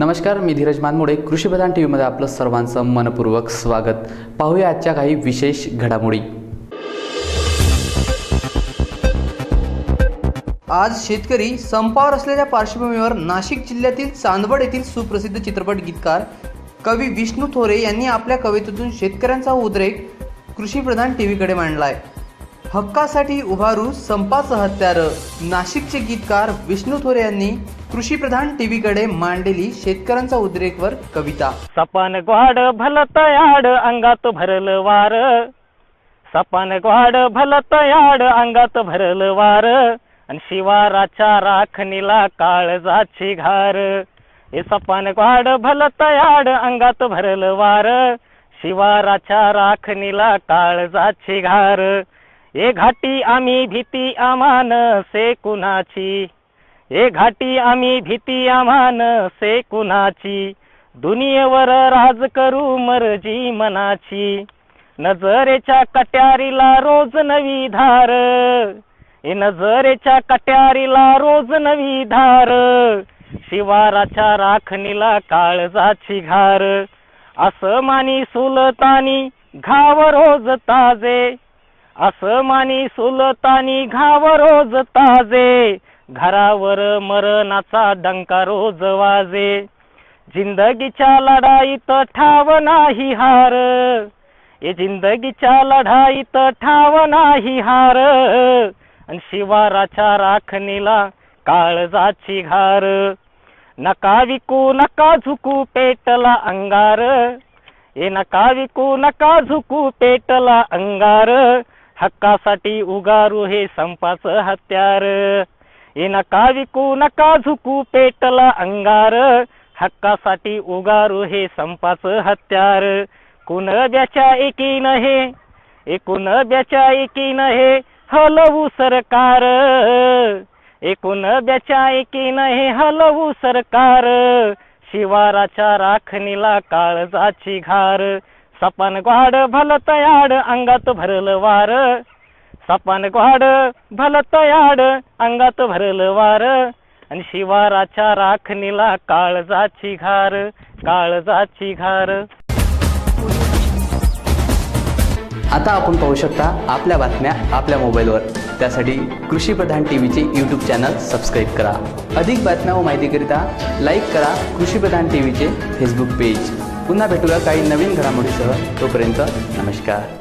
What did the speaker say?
नमस्कार मी धीरज मानमोडे कृषीप्रधान टी व्हीमध्ये आपलं सर्वांचं मनपूर्वक स्वागत. पाहूया आजच्या काही विशेष घडामोडी. आज शेतकरी संपावर असलेल्या पार्श्वभूमीवर नाशिक जिल्ह्यातील चांदवड येथील सुप्रसिद्ध चित्रपट गीतकार कवी विष्णू थोरे यांनी आपल्या कवितेतून शेतकऱ्यांचा उद्रेक कृषीप्रधान टी व्हीकडे मांडला मांडलाय. हक्कासाठी उभारू संपाचं हत्यार नाशिकचे गीतकार विष्णू थोरे यांनी कृषीप्रधान टीव्हीकडे मांडलेली शेतकऱ्यांचा उद्रेकवर कविता. सपान ग्वाड भल तयाड अंगात भरल वार. सपान ग्वाड भल तयाड अंगात भरल वार. आणि शिवाराच्या राखणीला काळजाची घार. हे सपान ग्वाड भल तयाड अंगात भरल वार. शिवाराच्या राखणीला काळजाची घार. ए घाटी आम्ही भीती आमान से कुणाची? ए घाटी आम्ही भीती आम्हान से कुणाची? दुनियेवर राज करू मर्जी मनाची. नजरेच्या कट्यारीला रोज नवी धार. ए नजरेच्या कट्यारीला रोज नवी धार. शिवाराच्या राखणीला काळजाची घार. असं सुलतानी घाव रोज ताजे. असं सुलतानी घाव रोज ताजे. घरावर मरणाचा डंका रोज वाजे. जिंदगीच्या लढाईत ठाव नाही हार. ये जिंदगीच्या लढाईत ठाव नाही हार. आणि शिवाराच्या राखणीला काळजाची घार. नका विकू नका झुकू पेटला अंगार. ए नका विकू नका झुकू पेटला अंगार. हक्कासाठी उगारू हे संपाचं हत्यार. नका विकू नका झुकू पेटला अंगार हक्कासाठी उगारू हे संपाचं हत्यार कुणब्याच्या एकीन हे एकूण कुणब्याच्या एकीन हे हलवू सरकार एकूण कुणब्याच्या एकीन हे हलवू सरकार शिवाराच्या राखणीला काळजाची घार सपान ग्वाड भल तयाड अंगात भरल वार सपान ग्वाड भलत याड अंगात भरल वार. आणि शिवाराच्या राखणीला काळजाची घार काळजाची घार. आता आपण पाहू शकता आपल्या बातम्या आपल्या मोबाईलवर. त्यासाठी कृषीप्रधान टी व्हीचे यूट्यूब चॅनल सबस्क्राईब करा. अधिक बातम्या व माहितीकरिता लाईक करा कृषीप्रधान टी व्हीचे फेसबुक पेज पुन्हा भेटूया काही नवीन घडामोडीसह. तोपर्यंत नमस्कार.